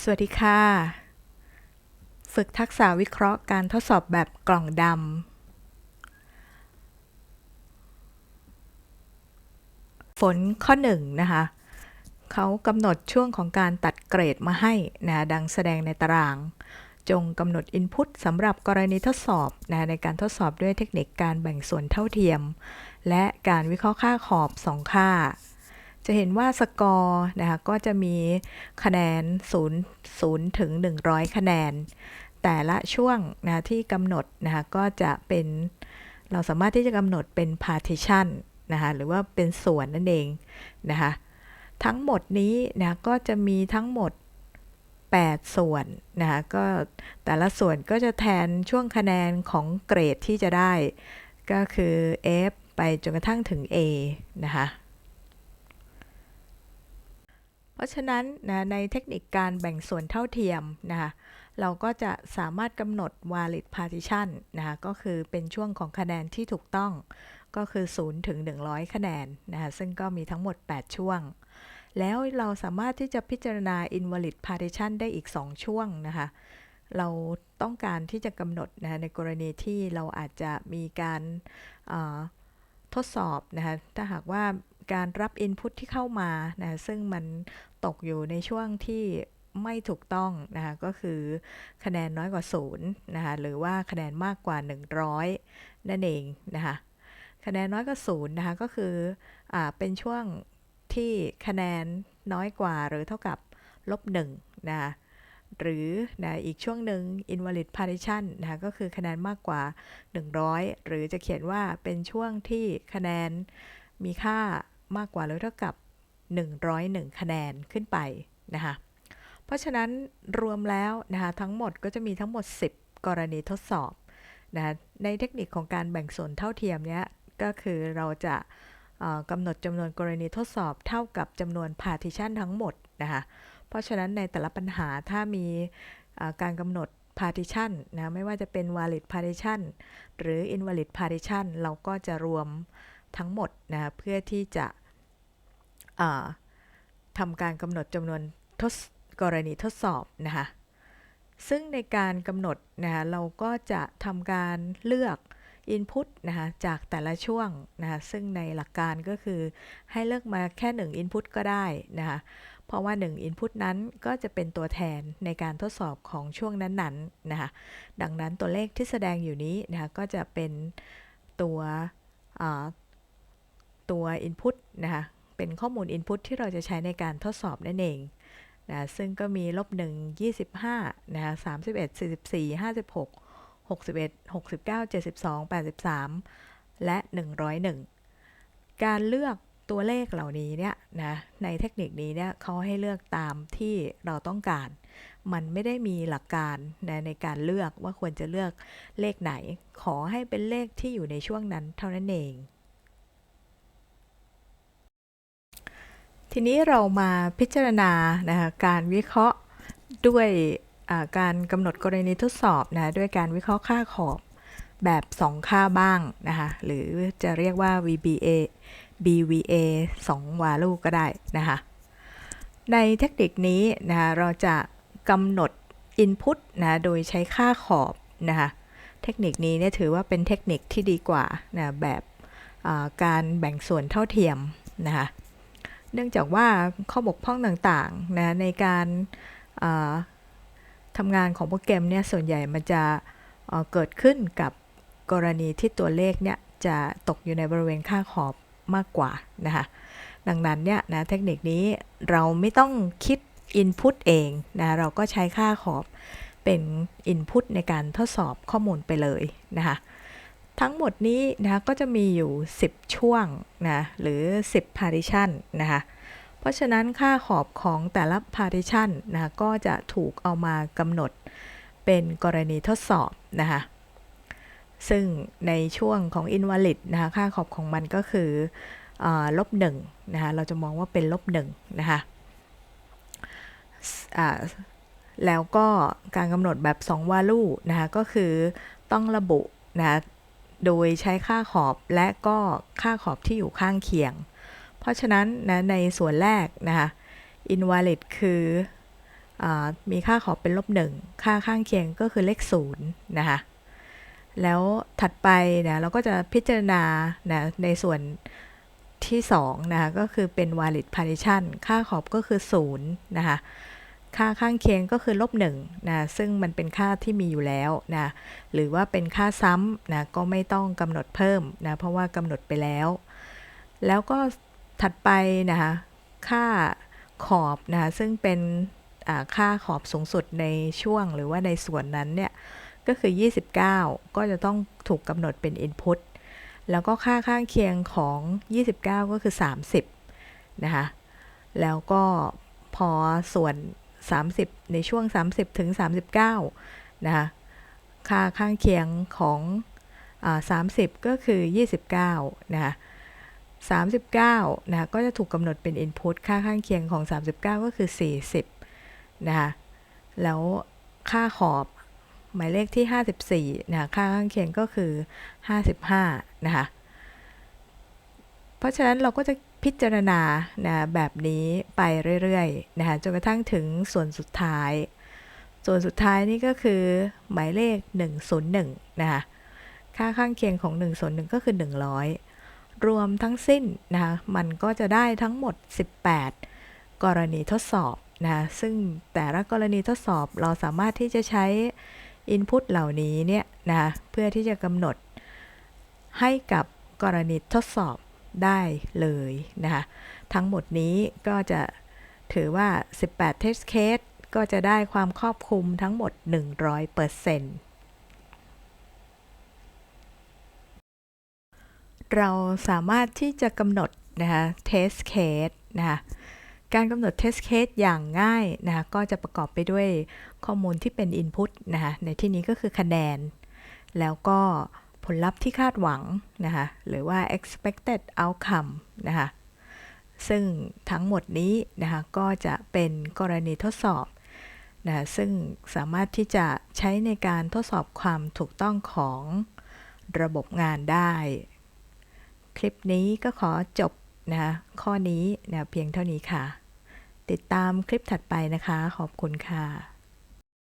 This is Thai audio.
สวัสดีค่ะ ฝึกทักษะวิเคราะห์การทดสอบแบบกล่องดำ ฝนข้อหนึ่งนะคะ เขากำหนดช่วงของการตัดเกรดมาให้นะดังแสดงในตาราง จงกำหนด Input สำหรับกรณีทดสอบนะในการทดสอบด้วยเทคนิคการแบ่งส่วนเท่าเทียม และการวิเคราะห์ค่าขอบ2ค่า จะเห็นว่าสกอร์นะคะก็จะมีคะแนน 0 0ถึง 100 คะแนน แต่ละช่วงนะที่กำหนดนะคะก็จะเป็นเราสามารถที่จะกำหนดเป็น partition นะคะหรือว่าเป็นส่วนนั่นเองนะคะทั้งหมดนี้นะก็จะมีทั้งหมด 8 ส่วนนะคะก็แต่ละส่วนก็จะแทนช่วงคะแนนของเกรดที่จะได้ ก็คือ F ไปจนกระทั่งถึง A นะคะ เพ ราะฉะนั้นนะในเทคนิคการแบ่งส่วนเท่าเทียมนะคะเราก็จะสามารถกำหนด valid partition นะคะก็คือเป็นช่วงของคะแนนที่ถูกต้องก็คือ 0 ถึง 100 คะแนนนะคะซึ่งก็มีทั้งหมด 8 ช่วง แล้วเราสามารถที่จะพิจารณา invalid partition ได้อีก 2 ช่วงนะคะเราต้องการที่จะกำหนดนะในกรณีที่เราอาจจะมีการทดสอบนะคะถ้าหากว่าการรับ Input ที่เข้ามานะซึ่งมัน ตกอยู่ในช่วงที่ไม่ถูกต้องนะคะก็คือคะแนนน้อยกว่า0นะคะหรือว่าคะแนนมากกว่า 100 นั่นเองนะคะคะแนนน้อยกว่า0นะคะก็คืออเป็นช่วงที่คะแนนน้อยกว่าหรือเท่ากับลบ1นะคะหรือนะอีกช่วงหนึ่ง invalid partition นะคะก็คือคะแนนมากกว่า 100 หรือจะเขียนว่าเป็นช่วงที่คะแนนมีค่ามากกว่าหรือเท่ากับ 101 คะแนนขึ้นไปนะคะเพราะฉะนั้นรวมแล้วนะคะทั้งหมดก็จะมีทั้งหมด 10 กรณีทดสอบนะในเทคนิคของการแบ่งส่วนเท่าเทียมเนี้ยก็คือเราจะกำหนดจำนวนกรณีทดสอบเท่ากับจำนวน partition ทั้งหมดนะคะเพราะฉะนั้นในแต่ละปัญหาถ้ามีการกำหนด partition นะไม่ว่าจะเป็น valid partition หรือ invalid partition เราก็จะรวมทั้งหมดนะเพื่อที่จะ ทำการกำหนดจำนวนทศกรณีทดสอบนะคะซึ่งในการกำหนดนะคะเราก็จะทำการเลือก Input นะคะจากแต่ละช่วงนะคะซึ่งในหลักการก็คือให้เลือกมาแค่ 1 Input ก็ได้นะคะเพราะว่า 1 Input นั้นก็จะเป็นตัวแทนในการทดสอบของช่วงนั้นๆนนะคะดังนั้นตัวเลขที่แสดงอยู่นี้นะคะก็จะเป็นตัวตัว Input นะคะ เป็นข้อมูล Input ที่เราจะใช้ในการทดสอบนั่นเองนะซึ่งก็มีลบ1 25นะคะ31 44 56 61 69 72 83 และ 101 การเลือกตัวเลขเหล่านี้เนี่ยนะในเทคนิคนี้เนี่ยเขาให้เลือกตามที่เราต้องการ มันไม่ได้มีหลักการนะในการเลือกว่าควรจะเลือกเลขไหน ขอให้เป็นเลขที่อยู่ในช่วงนั้นเท่านั้นเอง ทีนี้เรามาพิจารณานะคะการวิเคราะห์ด้วยการกำหนดกรณีทดสอบนะด้วยการวิเคราะห์ค่าขอบแบบ 2 ค่าบ้างนะคะหรือจะเรียกว่า VBA BVA 2 value ก็ได้นะคะในเทคนิคนี้นะคะเราจะกำหนด Input นะโดยใช้ค่าขอบนะคะเทคนิคนี้เนี่ยถือว่าเป็นเทคนิคที่ดีกว่านะแบบการแบ่งส่วนเท่าเทียมนะคะ เนื่องจากว่าข้อบกพร่องต่างๆนะในการทำงานของโปรแกรมเนี่ยส่วนใหญ่มันจะเกิดขึ้นกับกรณีที่ตัวเลขเนี่ยจะตกอยู่ในบริเวณค่าขอบมากกว่านะคะดังนั้นเนี่ยนะเทคนิคนี้เราไม่ต้องคิด Input เองนะเราก็ใช้ค่าขอบเป็น Input ในการทดสอบข้อมูลไปเลยนะคะ ทั้งหมดนี้นะก็จะมีอยู่ 10 ช่วงนะหรือ 10 partition นะคะเพราะฉะนั้นค่าขอบของแต่ละ partition นะก็จะถูกเอามากำหนดเป็นกรณีทดสอบนะคะซึ่งในช่วงของ invalid นะคะค่าขอบของมันก็คือลบหนึ่งนะคะเราจะมองว่าเป็นลบหนึ่งนะคะแล้วก็การกำหนดแบบ 2 value นะคะก็คือต้องระบุนะ โดยใช้ค่าขอบและก็ค่าขอบที่อยู่ข้างเคียง เพราะฉะนั้นนะในส่วนแรกนะคะ invalid คืออมีค่าขอบเป็นลบหนึ่งค่าข้างเคียงก็คือเลขศูนย์นะคะแล้วถัดไปนะเราก็จะพิจารณานะในส่วนที่2นะคะก็คือเป็น valid partition ค่าขอบก็คือ0นะคะ ค่าข้างเคียงก็คือลบ1นะซึ่งมันเป็นค่าที่มีอยู่แล้วนะหรือว่าเป็นค่าซ้ำนะก็ไม่ต้องกำหนดเพิ่มนะเพราะว่ากำหนดไปแล้ว แล้วก็ถัดไปนะคะค่าขอบนะคะซึ่งเป็นค่าขอบสูงสุดในช่วงหรือว่าในส่วนนั้นเนี่ยก็คือ 29 ก็จะต้องถูกกำหนดเป็น input แล้วก็ค่าข้างเคียงของ 29 ก็คือ 30 นะคะ แล้วก็พอส่วน 30 ในช่วง 30ถึง39 นะคะค่าข้างเคียงของอ30 ก็คือ 29 นะคะ39 นะคะก็จะถูกกำหนดเป็น input ค่าข้างเคียงของ 39 ก็คือ 40 นะคะแล้วค่าขอบหมายเลขที่ 54 นะค่าข้างเคียงก็คือ 55 นะคะเพราะฉะนั้นเราก็จะ พิจารณานะแบบนี้ไปเรื่อยๆนะคะจนกระทั่งถึงส่วนสุดท้าย ส่วนสุดท้ายนี่ก็คือหมายเลข 101นะคะค่าข้างเคียงของ 101 ก็คือ 100 รวมทั้งสิ้นนะคะมันก็จะได้ทั้งหมด 18 กรณีทดสอบนะซึ่งแต่ละกรณีทดสอบเราสามารถที่จะใช้ Input เหล่านี้เนี่ยนะเพื่อที่จะกำหนดให้กับกรณีทดสอบ ได้เลยนะคะทั้งหมดนี้ก็จะถือว่า 18 test case ก็จะได้ความครอบคลุมทั้งหมด 100%เราสามารถที่จะกำหนดนะคะ test case นะคะการกำหนด test case อย่างง่ายนะคะก็จะประกอบไปด้วยข้อมูลที่เป็น input นะคะในที่นี้ก็คือคะแนน แล้วก็ ผลลัพธ์ที่คาดหวังนะคะหรือว่า expected outcome นะคะซึ่งทั้งหมดนี้นะคะก็จะเป็นกรณีทดสอบนะซึ่งสามารถที่จะใช้ในการทดสอบความถูกต้องของระบบงานได้ คลิปนี้ก็ขอจบนะะข้อนี้นะเพียงเท่านี้ค่ะ ติดตามคลิปถัดไปนะคะ ขอบคุณค่ะ